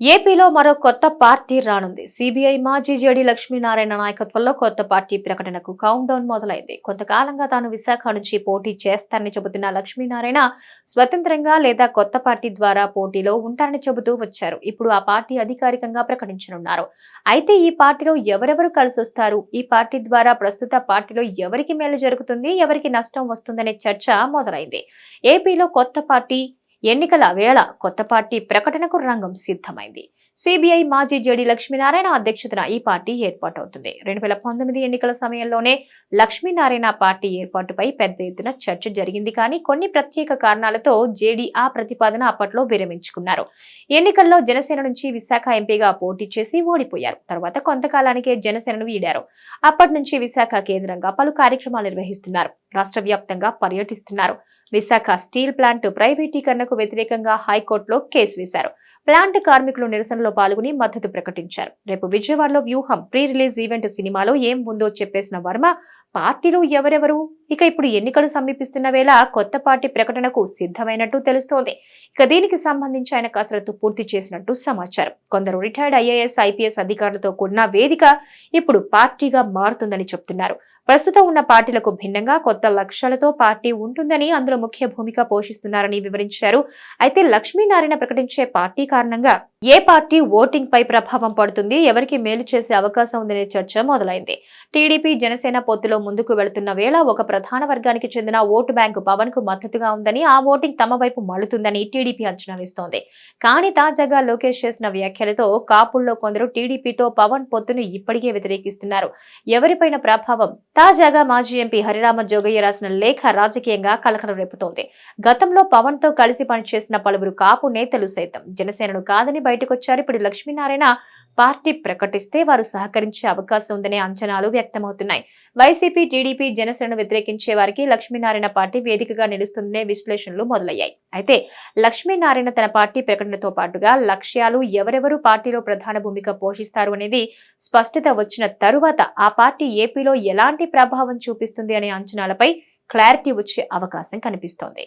ఏపీలో మరో కొత్త పార్టీ రానుంది. సిబిఐ మాజీ జేడీ లక్ష్మీనారాయణ నాయకత్వంలో కొత్త పార్టీ ప్రకటనకు కౌంట్ డౌన్ మొదలైంది. కొంతకాలంగా తాను విశాఖ నుంచి పోటీ చేస్తానని చెబుతున్న లక్ష్మీనారాయణ స్వతంత్రంగా లేదా కొత్త పార్టీ ద్వారా పోటీలో ఉంటారని చెబుతూ వచ్చారు. ఇప్పుడు ఆ పార్టీ అధికారికంగా ప్రకటించనున్నారు. అయితే ఈ పార్టీలో ఎవరెవరు కలిసి వస్తారు? ఈ పార్టీ ద్వారా ప్రస్తుత పార్టీలో ఎవరికి మేలు జరుగుతుంది? ఎవరికి నష్టం వస్తుందనే చర్చ మొదలైంది. ఏపీలో కొత్త పార్టీ ఎన్నికల వేళ కొత్త పార్టీ ప్రకటనకు రంగం సిద్ధమైంది. సిబిఐ మాజీ జేడీ లక్ష్మీనారాయణ అధ్యక్షతన ఈ పార్టీ ఏర్పాటవుతుంది. రెండు వేల పంతొమ్మిది ఎన్నికల సమయంలోనే లక్ష్మీనారాయణ పార్టీ ఏర్పాటుపై పెద్ద ఎత్తున చర్చ జరిగింది కానీ కొన్ని ప్రత్యేక కారణాలతో జేడీ ఆ ప్రతిపాదన అప్పట్లో విరమించుకున్నారు. ఎన్నికల్లో జనసేన నుంచి విశాఖ ఎంపీగా పోటీ చేసి ఓడిపోయారు. తర్వాత కొంతకాలానికే జనసేనను వీడారు. అప్పటి నుంచి విశాఖ కేంద్రంగా పలు కార్యక్రమాలు నిర్వహిస్తున్నారు. రాష్ట్ర వ్యాప్తంగా పర్యటిస్తున్నారు. విశాఖ స్టీల్ ప్లాంట్ ప్రైవేటీకరణకు వ్యతిరేకంగా హైకోర్టులో కేసు వేశారు. ప్లాంట్ కార్మికులు నిరసనలో పాల్గొని మద్దతు ప్రకటించారు. రేపు విజయవాడలో వ్యూహం ప్రీ రిలీజ్ ఈవెంట్ సినిమాలో ఏం ఉందో చెప్పేసిన వర్మ పార్టీలు ఎవరెవరు? ఇక ఇప్పుడు ఎన్నికలు సమీపిస్తున్న వేళ కొత్త పార్టీ ప్రకటనకు సిద్ధమైనట్టు తెలుస్తోంది. ఇక దీనికి సంబంధించి ఆయన కసరత్తు పూర్తి చేసినట్టు సమాచారం. కొందరు రిటైర్డ్ ఐఏఎస్ ఐపీఎస్ అధికారులతో కూడిన వేదిక ఇప్పుడు పార్టీగా మారుతుందని చెప్తున్నారు. ప్రస్తుతం ఉన్న పార్టీలకు భిన్నంగా కొత్త లక్ష్యాలతో పార్టీ ఉంటుందని అందులో ముఖ్య భూమిక పోషిస్తున్నారని వివరించారు. అయితే లక్ష్మీనారాయణ ప్రకటించే పార్టీ కారణంగా ఏ పార్టీ ఓటింగ్ పై ప్రభావం పడుతుంది ఎవరికి మేలు చేసే అవకాశం ఉందనే చర్చ మొదలైంది. టీడీపీ జనసేన పొత్తులో ముందుకు వెళుతున్న వేళ ఒక ప్రధాన వర్గానికి చెందిన ఓటు బ్యాంకు పవన్కు మద్దతుగా ఉందని ఆ ఓటింగ్ తమ వైపు మళ్ళుతుందని టీడీపీ అంచనా వేస్తోంది. కానీ తాజాగా లోకేష్ చేసిన వ్యాఖ్యలతో కాపుల్లో కొందరు టీడీపీతో పవన్ పొత్తును ఇప్పటికే వ్యతిరేకిస్తున్నారు. ఎవరిపైన ప్రభావం? తాజాగా మాజీ ఎంపీ హరిరామ జోగయ్య రాసిన లేఖ రాజకీయంగా కలకలం రేపుతోంది. గతంలో పవన్తో కలిసి పనిచేసిన పలువురు కాపు నేతలు సైతం జనసేనను కాదని బయటకొచ్చారు. ఇప్పుడు లక్ష్మీనారాయణ పార్టీ ప్రకటిస్తే వారు సహకరించే అవకాశం ఉందనే అంచనాలు వ్యక్తమవుతున్నాయి. వైసీపీ టీడీపీ జనసేనను వ్యతిరేకించే వారికి లక్ష్మీనారాయణ పార్టీ వేదికగా నిలుస్తుందనే విశ్లేషణలు మొదలయ్యాయి. అయితే లక్ష్మీనారాయణ తన పార్టీ ప్రకటనతో పాటుగా లక్ష్యాలు ఎవరెవరు పార్టీలో ప్రధాన భూమిక పోషిస్తారు అనేది స్పష్టత వచ్చిన తరువాత ఆ పార్టీ ఏపీలో ఎలాంటి ప్రభావం చూపిస్తుంది అనే అంచనాలపై క్లారిటీ వచ్చే అవకాశం కనిపిస్తోంది.